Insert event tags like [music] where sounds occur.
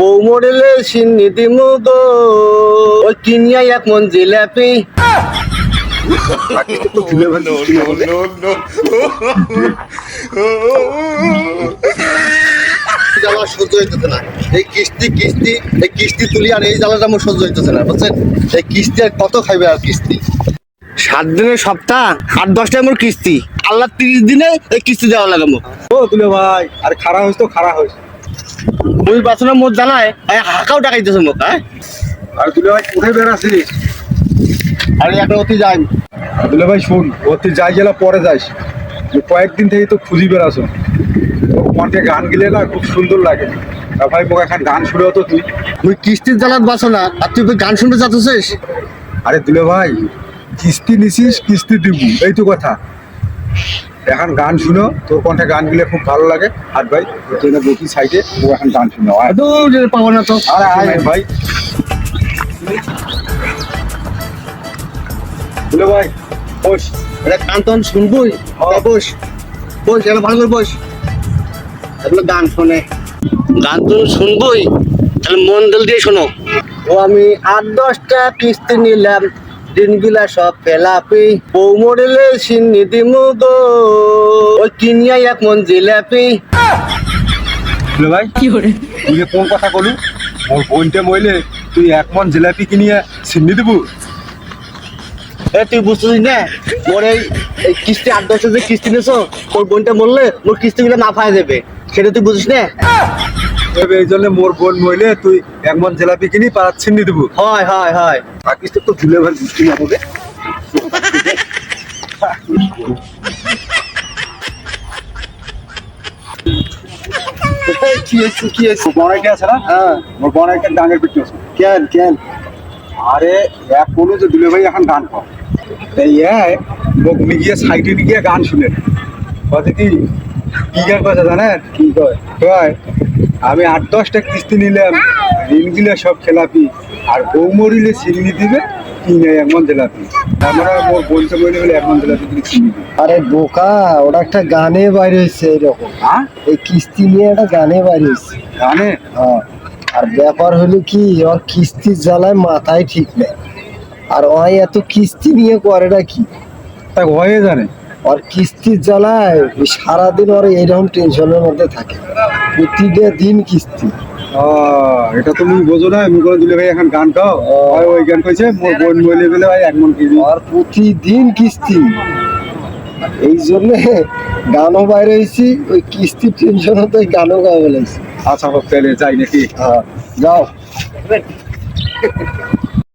বউ মডেলে সিন্নিতি মুদো ওই কিনিয়া এক মন জিলাপি। জ্বালা সহ্য হইতেছে না। এই কিস্তি কিস্তি এই কিস্তি তুলি আর এই জ্বালাটা আমার সহ্য হইতেছে না বুঝছেন? এই কিস্তি আর কত খাইবে আর কিস্তি? সাত দিনের সপ্তাহ আট দশটা কিস্তি। আল্লাহ তিরিশ দিনে এই কিস্তি দেওয়া লাগে ও তুলে ভাই আর খারাপ হয়েছে তো খারাপ হয়েছে ওই বাসনের মোট এই হাঁকাও টাকাইতেছে মোক হ্যাঁ আর তুলে ভাই কোথায় বেড়াছিস আর একটা অতি যাই। তুলে ভাই শুন তুই যাই গেলা পরে যাইস। কয়েকদিন থেকে তো খুঁজি বেড়াছো কণ্ঠে গান গেলে না খুব সুন্দর লাগে। ভাই মোক এখন গান শুনে তো তুই তুই কিস্তির জ্বালাত বাসো না আর তুই গান শুনতে যাচ্ছিস আরে দুলে ভাই কিস্তি নিছিস কিস্তি দিব এই তো কথা। এখন গান শুনো তোর কণ্ঠে গানগুলো খুব ভালো লাগে। আর ভাই তুই বসি সাইডে ও এখন গান শুনো আয়। পাবো না তো। আরে আয় ভাই। তুলে ভাই বস। এটা গান তখন শুনবই তা বস। বস এটা ভালো করে বস। এগুলো গান শোনে। গান তো শুনবই তাহলে মন দিল দিয়ে শোনো। ও আমি আট দশটা কিস্তি নিলাম। দিনগুলা সব ফেলাপি। বউ মডেলে সিন্নিতি মুদো ওই কিনিয়া এক মন জিলাপি। ভাই তুই যে কোন কথা কলু? মোর বোনটা মইলে তুই এক মন জিলাপি কিনিয়ে চিনি দেবু। এ তুই বুঝতেছিস না? মোর এই কিস্তি আট দশটা যে কিস্তি নিছো তোর বোনটা মরলে মোর কিস্তিগুলো মাফায় যাবে সেটা তুই বুঝিস না? এই জন্য মোর বোন মইলে তুই এক মন জিলাপি কিনি পারা চিনি দেবু। হয় হয় হয়। থাকিস তো তুলে ভাই বুঝতে না হবে কি হয়েছে কি হয়েছে? বড়াইটা আছে না? হ্যাঁ। মোর বড়াইটা ডাঙের পিঠে আছে কেন কেন? আরে এক কোনো যে দুলে ভাই এখন গান কর। এই এক লোক গিয়ে সাইডে গিয়ে গান শুনে। কথা কি? কি গান কথা জানেন? কি কয়? কয় আমি আট দশটা কিস্তি নিলাম। ঋণ গিলে সব খেলাপি। আর বউ মরিলে চিনি দিবে কি নেই এমন জেলাপি। আমরা মোর বলতে বলে বলে এমন জেলাপি চিনি আরে বোকা ওটা একটা গানে বাইরে হয়েছে এরকম। হ্যাঁ এই কিস্তি নিয়ে একটা গানে বাইরে হয়েছে জানে হ্যাঁ। আর ব্যাপার হলো কি ওর কিস্তির জ্বালায় মাথায় ঠিক নেই। আর ওই এত কিস্তি নিয়ে করেটা কি তা হয়ে জানে। ওর কিস্তির জ্বালায় সারাদিন ওর এইরকম টেনশনের মধ্যে থাকে। প্রতিটা দিন কিস্তি। আহ, এটা তুমি বোঝো না আমি করে দিলে ভাই এখন গান গাও। হয় ওই গান কইছে মোর বোন বলে বলে ভাই এক মন কিনি আর প্রতিদিন কিস্তি। এই জন্যে গানও বাইরে হয়েছি ওই কিস্তির টেনশন হতে গানও গাওয়া বলেছি আচ্ছা হোক তাহলে যাই নাকি? হ্যাঁ যাও। [laughs]